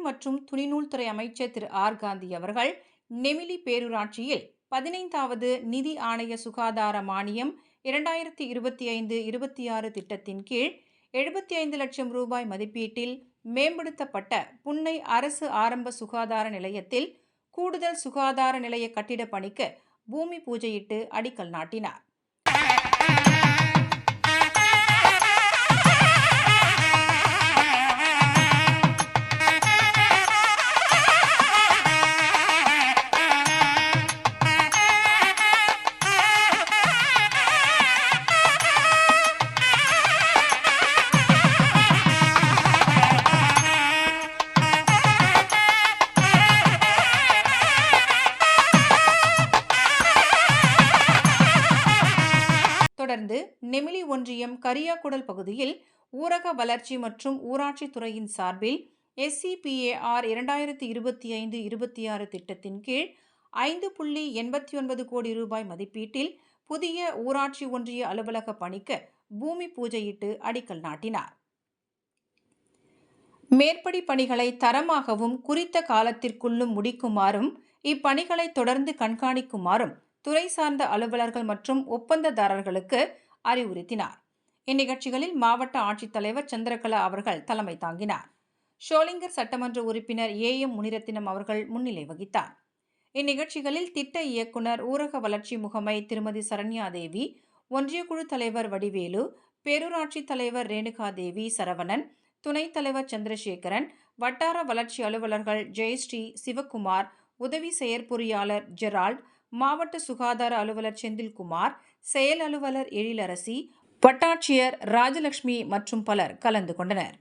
மற்றும் துணிநூல் துறை அமைச்சர் திரு ஆர் காந்தி அவர்கள் நெமிலி பேரூராட்சியில் பதினைந்தாவது நிதி ஆணைய சுகாதார மானியம் இரண்டாயிரத்தி இருபத்தி ஐந்து இருபத்தி ஆறு திட்டத்தின் கீழ் எழுபத்தி ஐந்து லட்சம் ரூபாய் மதிப்பீட்டில் மேம்படுத்தப்பட்ட புன்னை அரசு ஆரம்ப சுகாதார நிலையத்தில் கூடுதல் சுகாதார நிலைய கட்டிட பணிக்கு பூமி பூஜையிட்டு அடிக்கல் நாட்டினார். தொடர்ந்து நெமிலி ஒன்றியம் கரியாக்குடல் பகுதியில் ஊரக வளர்ச்சி மற்றும் ஊராட்சி துறையின் சார்பில் எஸ்சிபிஏஆர் இரண்டாயிரத்தி இருபத்தி ஐந்து இருபத்தி ஆறு திட்டத்தின் கீழ் ஐந்து புள்ளி எண்பத்தி ஒன்பது கோடி ரூபாய் மதிப்பீட்டில் புதிய ஊராட்சி ஒன்றிய அலுவலக பணிக்கு பூமி பூஜையிட்டு அடிக்கல் நாட்டினார். மேற்படி பணிகளை தரமாகவும் குறித்த காலத்திற்குள்ளும் முடிக்குமாறும் இப்பணிகளை தொடர்ந்து கண்காணிக்குமாறும் துறை சார்ந்த அலுவலர்கள் மற்றும் ஒப்பந்ததாரர்களுக்கு அறிவுறுத்தினார். இந்நிகழ்ச்சிகளில் மாவட்ட ஆட்சித்தலைவர் சந்திரகலா அவர்கள் தலைமை தாங்கினார். ஷோலிங்கர் சட்டமன்ற உறுப்பினர் ஏ எம் முனிரத்தினம் அவர்கள் முன்னிலை வகித்தார். இந்நிகழ்ச்சிகளில் திட்ட இயக்குனர் ஊரக வளர்ச்சி முகமை திருமதி சரண்யா தேவி ஒன்றிய குழு தலைவர் வடிவேலு பேரூராட்சி தலைவர் ரேணுகாதேவி சரவணன் துணைத் தலைவர் சந்திரசேகரன் வட்டார வளர்ச்சி அலுவலர்கள் ஜெயஸ்ரீ சிவக்குமார் உதவி செயற்பொறியாளர் ஜெரால்ட் மாவட்ட சுகாதார அலுவலர் செந்தில்குமார் செயல் அலுவலர் எழிலரசி வட்டாட்சியர் ராஜலட்சுமி மற்றும் பலர் கலந்து கொண்டனர்.